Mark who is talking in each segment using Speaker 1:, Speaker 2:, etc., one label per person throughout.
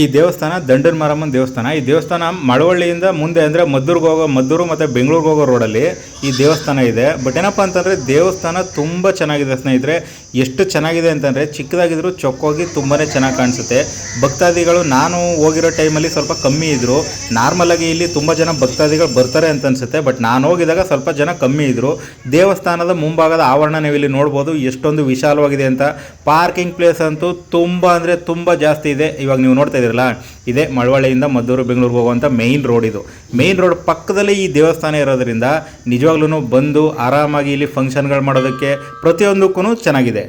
Speaker 1: ಈ ದೇವಸ್ಥಾನ ದಂಡನ ಮಾರಮ್ಮನ ದೇವಸ್ಥಾನ. ಈ ದೇವಸ್ಥಾನ ಮಳವಳ್ಳಿಯಿಂದ ಮುಂದೆ ಅಂದರೆ ಮದ್ದೂರ್ಗೆ ಹೋಗೋ ಮದ್ದೂರು ಮತ್ತು ಬೆಂಗಳೂರಿಗೆ ಹೋಗೋ ರೋಡಲ್ಲಿ ಈ ದೇವಸ್ಥಾನ ಇದೆ. ಬಟ್ ಏನಪ್ಪ ಅಂತಂದರೆ ದೇವಸ್ಥಾನ ತುಂಬ ಚೆನ್ನಾಗಿದೆ ಸ್ನೇಹಿತರೆ. ಎಷ್ಟು ಚೆನ್ನಾಗಿದೆ ಅಂತಂದರೆ ಚಿಕ್ಕದಾಗಿದ್ರು ಚೊಕ್ಕೋಗಿ ತುಂಬಾ ಚೆನ್ನಾಗಿ ಕಾಣಿಸುತ್ತೆ. ಭಕ್ತಾದಿಗಳು ನಾನು ಹೋಗಿರೋ ಟೈಮಲ್ಲಿ ಸ್ವಲ್ಪ ಕಮ್ಮಿ ಇದ್ದರು ನಾರ್ಮಲಾಗಿ ಇಲ್ಲಿ ತುಂಬ ಜನ ಭಕ್ತಾದಿಗಳು ಬರ್ತಾರೆ ಅಂತ ಅನಿಸುತ್ತೆ. ಬಟ್ ನಾನು ಹೋಗಿದಾಗ ಸ್ವಲ್ಪ ಜನ ಕಮ್ಮಿ ಇದ್ದರು ದೇವಸ್ಥಾನದ ಮುಂಭಾಗದ ಆವರಣ ನೀವು ಇಲ್ಲಿ ನೋಡ್ಬೋದು ಎಷ್ಟೊಂದು ವಿಶಾಲವಾಗಿದೆ ಅಂತ. ಪಾರ್ಕಿಂಗ್ ಪ್ಲೇಸ್ ಅಂತೂ ತುಂಬ ಅಂದರೆ ತುಂಬ ಜಾಸ್ತಿ ಇದೆ. ಇವಾಗ ನೀವು ನೋಡ್ತಾ ಇದ್ದೀರಲ್ಲ ಇದೇ ಮಳವಳ್ಳಿಯಿಂದ ಮದ್ದೂರು ಬೆಂಗಳೂರಿಗೆ ಹೋಗುವಂಥ ಮೇಯ್ನ್ ರೋಡ್ ಇದು. ಮೇಯ್ನ್ ರೋಡ್ ಪಕ್ಕದಲ್ಲೇ ಈ ದೇವಸ್ಥಾನ ಇರೋದ್ರಿಂದ ನಿಜವಾಗ್ಲೂ ಬಂದು ಆರಾಮಾಗಿ ಇಲ್ಲಿ ಫಂಕ್ಷನ್ಗಳು ಮಾಡೋದಕ್ಕೆ ಪ್ರತಿಯೊಂದಕ್ಕೂ ಚೆನ್ನಾಗಿದೆ.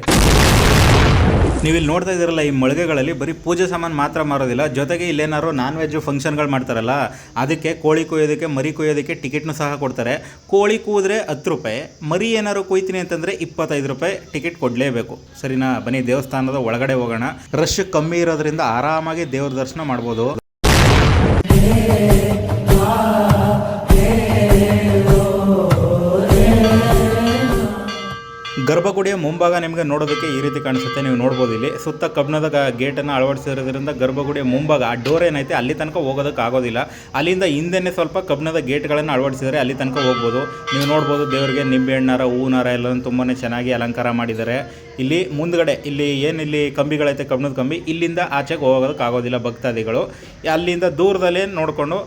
Speaker 1: ನೀವು ಇಲ್ಲಿ ನೋಡ್ತಾ ಇದ್ದೀರಲ್ಲ, ಈ ಮಳಿಗೆಗಳಲ್ಲಿ ಬರೀ ಪೂಜೆ ಸಾಮಾನು ಮಾತ್ರ ಮಾರೋದಿಲ್ಲ. ಜೊತೆಗೆ ಇಲ್ಲೇನಾದ್ರು ನಾನ್ ವೆಜ್ ಫಂಕ್ಷನ್ಗಳು ಮಾಡ್ತಾರಲ್ಲ, ಅದಕ್ಕೆ ಕೋಳಿ ಕೊಯ್ಯೋದಕ್ಕೆ, ಮರಿ ಕೊಯ್ಯೋದಕ್ಕೆ ಟಿಕೆಟ್ನು ಸಹ ಕೊಡ್ತಾರೆ. ಕೋಳಿ ಕೂದ್ರೆ ಹತ್ತು ರೂಪಾಯಿ, ಮರಿ ಏನಾದ್ರು ಕೊಯ್ತೀನಿ ಅಂತಂದರೆ ಇಪ್ಪತ್ತೈದು ರೂಪಾಯಿ ಟಿಕೆಟ್ ಕೊಡಲೇಬೇಕು. ಸರಿನಾ? ಬನ್ನಿ, ದೇವಸ್ಥಾನದ ಒಳಗಡೆ ಹೋಗೋಣ. ರಶ್ ಕಮ್ಮಿ ಇರೋದ್ರಿಂದ ಆರಾಮಾಗಿ ದೇವ್ರ ದರ್ಶನ ಮಾಡ್ಬೋದು. ಗರ್ಭಗುಡಿಯ ಮುಂಭಾಗ ನಿಮಗೆ ನೋಡೋದಕ್ಕೆ ಈ ರೀತಿ ಕಾಣಿಸುತ್ತೆ. ನೀವು ನೋಡ್ಬೋದು ಇಲ್ಲಿ. ಸುತ್ತ ಕಬ್ಬಿಣದ ಗೇಟನ್ನು ಅಳವಡಿಸಿರೋದ್ರಿಂದ ಗರ್ಭಗುಡಿಯ ಮುಂಭಾಗ, ಆ ಡೋರ್ ಏನೈತೆ, ಅಲ್ಲಿ ತನಕ ಹೋಗೋದಕ್ಕೆ ಆಗೋದಿಲ್ಲ. ಅಲ್ಲಿಂದ ಹಿಂದೆನೇ ಸ್ವಲ್ಪ ಕಬ್ಬಿಣದ ಗೇಟ್ಗಳನ್ನು ಅಳವಡಿಸಿದರೆ ಅಲ್ಲಿ ತನಕ ಹೋಗ್ಬೋದು. ನೀವು ನೋಡ್ಬೋದು ದೇವರಿಗೆ ನಿಂಬೆಹಣ್ಣಾರ ಹೂನಾರ ಎಲ್ಲ ತುಂಬಾ ಚೆನ್ನಾಗಿ ಅಲಂಕಾರ ಮಾಡಿದ್ದಾರೆ. ಇಲ್ಲಿ ಮುಂದ್ಗಡೆ, ಇಲ್ಲಿ ಏನಿಲ್ಲಿ ಕಂಬಿಗಳೈತೆ, ಕಬ್ಬಿಣದ ಕಂಬಿ, ಇಲ್ಲಿಂದ ಆಚೆಗೆ ಹೋಗೋದಕ್ಕೆ ಆಗೋದಿಲ್ಲ ಭಕ್ತಾದಿಗಳು. ಅಲ್ಲಿಂದ ದೂರದಲ್ಲೇ ನೋಡಿಕೊಂಡು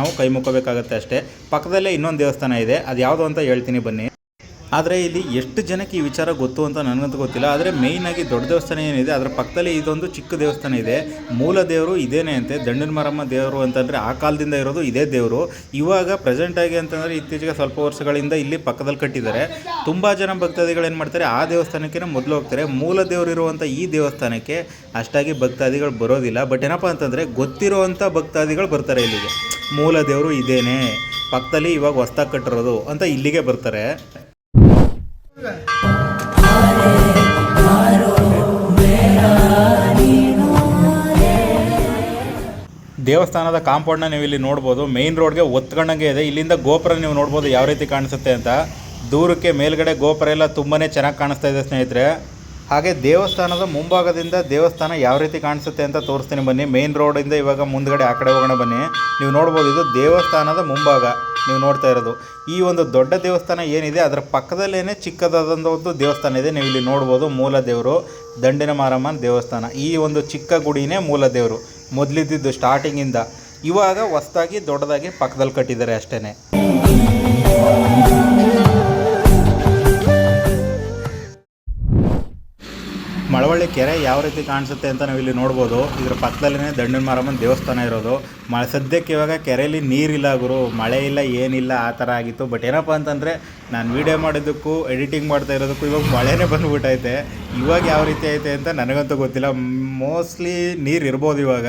Speaker 1: ನಾವು ಕೈ ಮುಕ್ಕೋಬೇಕಾಗತ್ತೆ ಅಷ್ಟೇ. ಪಕ್ಕದಲ್ಲೇ ಇನ್ನೊಂದು ದೇವಸ್ಥಾನ ಇದೆ. ಅದು ಯಾವುದು ಅಂತ ಹೇಳ್ತೀನಿ ಬನ್ನಿ. ಆದರೆ ಇಲ್ಲಿ ಎಷ್ಟು ಜನಕ್ಕೆ ಈ ವಿಚಾರ ಗೊತ್ತು ಅಂತ ನನಗಂತೂ ಗೊತ್ತಿಲ್ಲ. ಆದರೆ ಮೇಯ್ನಾಗಿ ದೊಡ್ಡ ದೇವಸ್ಥಾನ ಏನಿದೆ, ಅದರ ಪಕ್ಕದಲ್ಲಿ ಇದೊಂದು ಚಿಕ್ಕ ದೇವಸ್ಥಾನ ಇದೆ. ಮೂಲ ದೇವರು ಇದೇನೆ ಅಂತೆ. ದಂಡನ ಮಾರಮ್ಮ ದೇವರು ಅಂತಂದರೆ ಆ ಕಾಲದಿಂದ ಇರೋದು ಇದೇ ದೇವರು. ಇವಾಗ ಪ್ರೆಸೆಂಟಾಗಿ ಅಂತಂದರೆ ಇತ್ತೀಚೆಗೆ ಸ್ವಲ್ಪ ವರ್ಷಗಳಿಂದ ಇಲ್ಲಿ ಪಕ್ಕದಲ್ಲಿ ಕಟ್ಟಿದ್ದಾರೆ. ತುಂಬ ಜನ ಭಕ್ತಾದಿಗಳು ಏನು ಮಾಡ್ತಾರೆ, ಆ ದೇವಸ್ಥಾನಕ್ಕೆ ಮೊದಲು ಹೋಗ್ತಾರೆ. ಮೂಲ ದೇವರು ಇರುವಂಥ ಈ ದೇವಸ್ಥಾನಕ್ಕೆ ಅಷ್ಟಾಗಿ ಭಕ್ತಾದಿಗಳು ಬರೋದಿಲ್ಲ. ಬಟ್ ಏನಪ್ಪ ಅಂತಂದರೆ ಗೊತ್ತಿರುವಂಥ ಭಕ್ತಾದಿಗಳು ಬರ್ತಾರೆ ಇಲ್ಲಿಗೆ. ಮೂಲ ದೇವರು ಇದೇನೆ. ಪಕ್ಕದಲ್ಲಿ ಇವಾಗ ಹೊಸ್ದಾಗಿ ಕಟ್ಟಿರೋದು ಅಂತ ಇಲ್ಲಿಗೆ ಬರ್ತಾರೆ. ದೇವಸ್ಥಾನದ ಕಾಂಪೌಂಡ್ನ ನೀವು ಇಲ್ಲಿ ನೋಡ್ಬೋದು. ರೋಡ್ ರೋಡ್ಗೆ ಒತ್ಕೊಂಡಂಗೆ ಇದೆ. ಇಲ್ಲಿಂದ ಗೋಪುರ ನೀವು ನೋಡ್ಬೋದು ಯಾವ ರೀತಿ ಕಾಣಿಸುತ್ತೆ ಅಂತ. ದೂರಕ್ಕೆ ಮೇಲ್ಗಡೆ ಗೋಪುರ ಎಲ್ಲ ತುಂಬಾ ಚೆನ್ನಾಗಿ ಕಾಣಿಸ್ತಾ ಇದೆ ಸ್ನೇಹಿತರೆ. ಹಾಗೆ ದೇವಸ್ಥಾನದ ಮುಂಭಾಗದಿಂದ ದೇವಸ್ಥಾನ ಯಾವ ರೀತಿ ಕಾಣಿಸುತ್ತೆ ಅಂತ ತೋರಿಸ್ತೀನಿ ಬನ್ನಿ. ಮೇಯ್ನ್ ರೋಡಿಂದ ಇವಾಗ ಮುಂದ್ಗಡೆ ಆ ಕಡೆ ಹೋಗೋಣ ಬನ್ನಿ. ನೀವು ನೋಡ್ಬೋದು ಇದು ದೇವಸ್ಥಾನದ ಮುಂಭಾಗ ನೀವು ನೋಡ್ತಾ ಇರೋದು. ಈ ಒಂದು ದೊಡ್ಡ ದೇವಸ್ಥಾನ ಏನಿದೆ, ಅದರ ಪಕ್ಕದಲ್ಲೇ ಚಿಕ್ಕದಾದಂಥ ಒಂದು ದೇವಸ್ಥಾನ ಇದೆ. ನೀವು ಇಲ್ಲಿ ನೋಡ್ಬೋದು ಮೂಲ ದೇವರು ದಂಡಿನ ಮಾರಮ್ಮನ ದೇವಸ್ಥಾನ. ಈ ಒಂದು ಚಿಕ್ಕ ಗುಡಿನೇ ಮೂಲ ದೇವರು. ಮೊದಲಿದ್ದಿದ್ದು ಸ್ಟಾರ್ಟಿಂಗಿಂದ ಇವಾಗ ಹೊಸ್ದಾಗಿ ದೊಡ್ಡದಾಗಿ ಪಕ್ಕದಲ್ಲಿ ಕಟ್ಟಿದ್ದಾರೆ ಅಷ್ಟೇ ಮಳವಳ್ಳಿ ಕೆರೆ ಯಾವ ರೀತಿ ಕಾಣಿಸುತ್ತೆ ಅಂತ ನಾವು ಇಲ್ಲಿ ನೋಡ್ಬೋದು. ಇದರ ಪಕ್ಕದಲ್ಲೇ ದಂಡನ ಮಾರಮ್ಮನ ದೇವಸ್ಥಾನ ಇರೋದು. ಮಳೆ ಸದ್ಯಕ್ಕೆ ಇವಾಗ ಕೆರೆಯಲ್ಲಿ ನೀರಿಲ್ಲ ಗುರು, ಮಳೆ ಇಲ್ಲ, ಏನಿಲ್ಲ, ಆ ಥರ ಆಗಿತ್ತು. ಬಟ್ ಏನಪ್ಪ ಅಂತಂದರೆ, ನಾನು ವೀಡಿಯೋ ಮಾಡಿದ್ದಕ್ಕೂ, ಎಡಿಟಿಂಗ್ ಮಾಡ್ತಾ ಇರೋದಕ್ಕೂ ಇವಾಗ ಮಳೆನೇ ಬಂದುಬಿಟ್ಟೈತೆ ಇವಾಗ ಯಾವ ರೀತಿ ಐತೆ ಅಂತ ನನಗಂತೂ ಗೊತ್ತಿಲ್ಲ. ಮೋಸ್ಟ್ಲಿ ನೀರು ಇರ್ಬೋದು ಇವಾಗ.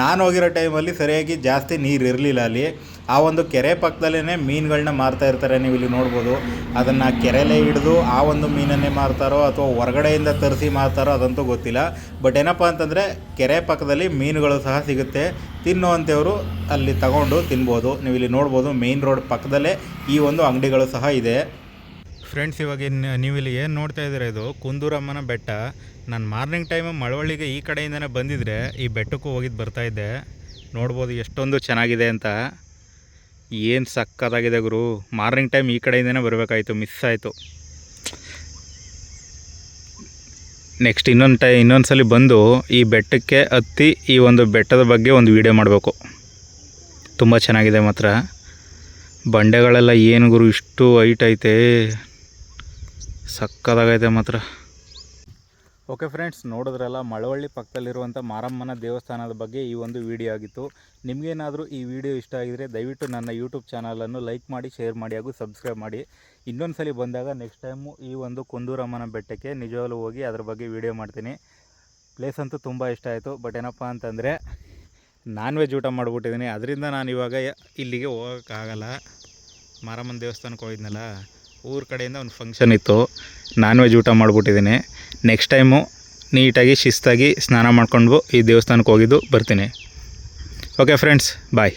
Speaker 1: ನಾನು ಹೋಗಿರೋ ಟೈಮಲ್ಲಿ ಸರಿಯಾಗಿ ಜಾಸ್ತಿ ನೀರು ಇರಲಿಲ್ಲ ಅಲ್ಲಿ. ಆ ಒಂದು ಕೆರೆ ಪಕ್ಕದಲ್ಲೇ ಮೀನುಗಳನ್ನ ಮಾರ್ತಾ ಇರ್ತಾರೆ, ನೀವು ಇಲ್ಲಿ ನೋಡ್ಬೋದು. ಅದನ್ನು ಕೆರೆಲೇ ಹಿಡಿದು ಆ ಒಂದು ಮೀನನ್ನೇ ಮಾರ್ತಾರೋ ಅಥವಾ ಹೊರಗಡೆಯಿಂದ ತರಿಸಿ ಮಾರ್ತಾರೋ ಅದಂತೂ ಗೊತ್ತಿಲ್ಲ. ಬಟ್ ಏನಪ್ಪ ಅಂತಂದರೆ ಕೆರೆ ಪಕ್ಕದಲ್ಲಿ ಮೀನುಗಳು ಸಹ ಸಿಗುತ್ತೆ. ತಿನ್ನುವಂಥವರು ಅಲ್ಲಿ ತಗೊಂಡು ತಿನ್ಬೋದು. ನೀವು ಇಲ್ಲಿ ನೋಡ್ಬೋದು, ಮೇನ್ ರೋಡ್ ಪಕ್ಕದಲ್ಲೇ ಈ ಒಂದು ಅಂಗಡಿಗಳು ಸಹ ಇದೆ. ಫ್ರೆಂಡ್ಸ್ ಇವಾಗ ನೀವು ಇಲ್ಲಿ ಏನು ನೋಡ್ತಾ ಇದ್ದೀರಾ ಇದು? ಕುಂದೂರಮ್ಮನ ಬೆಟ್ಟ. ನಾನು ಮಾರ್ನಿಂಗ್ ಟೈಮು ಮಳವಳ್ಳಿಗೆ ಈ ಕಡೆಯಿಂದನೇ ಬಂದಿದ್ದರೆ ಈ ಬೆಟ್ಟಕ್ಕೂ ಹೋಗಿದ್ದು ಬರ್ತಾಯಿದ್ದೆ ನೋಡ್ಬೋದು ಎಷ್ಟೊಂದು ಚೆನ್ನಾಗಿದೆ ಅಂತ. ಏನು ಸಕ್ಕತ್ತಾಗಿದೆ ಗುರು. ಮಾರ್ನಿಂಗ್ ಟೈಮ್ ಈ ಕಡೆಯಿಂದನೇ ಬರಬೇಕಾಯ್ತು ಮಿಸ್ ಆಯಿತು. ನೆಕ್ಸ್ಟ್ ಇನ್ನೊಂದು ಟೈ ಇನ್ನೊಂದು ಸಲ ಬಂದು ಈ ಬೆಟ್ಟಕ್ಕೆ ಹತ್ತಿ ಈ ಒಂದು ಬೆಟ್ಟದ ಬಗ್ಗೆ ಒಂದು ವೀಡಿಯೋ ಮಾಡಬೇಕು. ತುಂಬ ಚೆನ್ನಾಗಿದೆ ಮಾತ್ರ. ಬಂಡೆಗಳೆಲ್ಲ ಏನು ಗುರು, ಇಷ್ಟು ಹೈಟ್ ಐತೆ. ಸಕ್ಕದಾಗೈತೆ ಮಾತ್ರ. ಓಕೆ ಫ್ರೆಂಡ್ಸ್ ನೋಡಿದ್ರಲ್ಲ, ಮಳವಳ್ಳಿ ಪಕ್ಕದಲ್ಲಿರುವಂಥ ಮಾರಮ್ಮನ ದೇವಸ್ಥಾನದ ಬಗ್ಗೆ ಈ ಒಂದು ವಿಡಿಯೋ ಆಗಿತ್ತು. ನಿಮಗೇನಾದರೂ ಈ ವಿಡಿಯೋ ಇಷ್ಟ ಆಗಿದರೆ ದಯವಿಟ್ಟು ನನ್ನ ಯೂಟ್ಯೂಬ್ ಚಾನಲನ್ನು ಲೈಕ್ ಮಾಡಿ ಶೇರ್ ಮಾಡಿ ಹಾಗೂ ಸಬ್ಸ್ಕ್ರೈಬ್ ಮಾಡಿ. ಇನ್ನೊಂದು ಸಲ ಬಂದಾಗ ನೆಕ್ಸ್ಟ್ ಟೈಮು ಈ ಒಂದು ಕುಂದೂರಮ್ಮನ ಬೆಟ್ಟಕ್ಕೆ ನಿಜವಾಗಲೂ ಹೋಗಿ ಅದ್ರ ಬಗ್ಗೆ ವಿಡಿಯೋ ಮಾಡ್ತೀನಿ. ಪ್ಲೇಸ್ ಅಂತೂ ತುಂಬ ಇಷ್ಟ ಆಯಿತು ಬಟ್ ಏನಪ್ಪ ಅಂತಂದರೆ ನಾನ್ ವೆಜ್ ಊಟ ಮಾಡಿಬಿಟ್ಟಿದ್ದೀನಿ ಅದರಿಂದ ನಾನು ಇವಾಗ ಇಲ್ಲಿಗೆ ಹೋಗೋಕ್ಕಾಗಲ್ಲ. ಮಾರಮ್ಮನ ದೇವಸ್ಥಾನಕ್ಕೆ ಹೋಗಿದ್ನಲ್ಲ. ಊರ ಕಡೆಯಿಂದ ಒಂದು ಫಂಕ್ಷನ್ ಇತ್ತು. ನಾನ್ ವೆಜ್ ಊಟ ಮಾಡಿಬಿಟ್ಟಿದ್ದೀನಿ. ನೆಕ್ಸ್ಟ್ ಟೈಮು ನೀಟಾಗಿ, ಶಿಸ್ತಾಗಿ ಸ್ನಾನ ಮಾಡ್ಕೊಂಡು ಈ ದೇವಸ್ಥಾನಕ್ಕೆ ಹೋಗಿದ್ದು ಬರ್ತೀನಿ. Okay friends bye